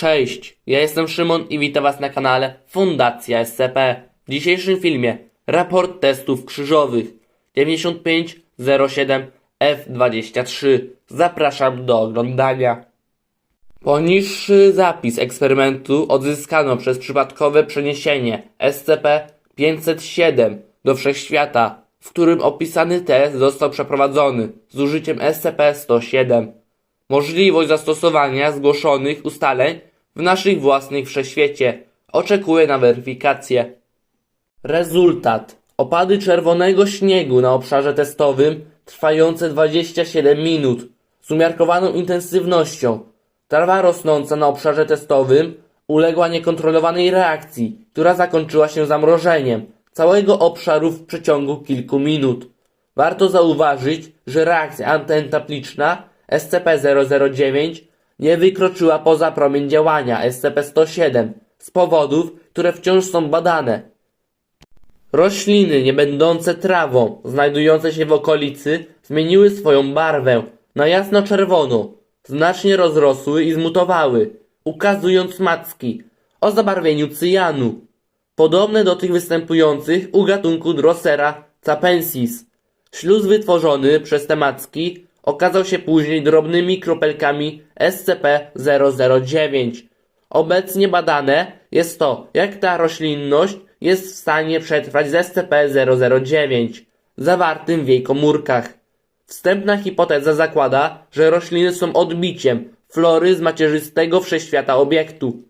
Cześć, ja jestem Szymon i witam Was na kanale Fundacja SCP. W dzisiejszym filmie raport testów krzyżowych 9507F23. Zapraszam do oglądania. Poniższy zapis eksperymentu odzyskano przez przypadkowe przeniesienie SCP-507 do Wszechświata, w którym opisany test został przeprowadzony z użyciem SCP-107. Możliwość zastosowania zgłoszonych ustaleń w naszych własnych wszechświecie oczekuje na weryfikację. Rezultat. Opady czerwonego śniegu na obszarze testowym trwające 27 minut z umiarkowaną intensywnością. Trawa rosnąca na obszarze testowym uległa niekontrolowanej reakcji, która zakończyła się zamrożeniem całego obszaru w przeciągu kilku minut. Warto zauważyć, że reakcja antyentapliczna SCP-009 nie wykroczyła poza promień działania SCP-107 z powodów, które wciąż są badane. Rośliny nie będące trawą, znajdujące się w okolicy, zmieniły swoją barwę na jasno-czerwoną, znacznie rozrosły i zmutowały, ukazując macki o zabarwieniu cyjanu, podobne do tych występujących u gatunku Drosera capensis. Śluz wytworzony przez te macki okazał się później drobnymi kropelkami SCP-009. Obecnie badane jest to, jak ta roślinność jest w stanie przetrwać z SCP-009, zawartym w jej komórkach. Wstępna hipoteza zakłada, że rośliny są odbiciem flory z macierzystego wszechświata obiektu.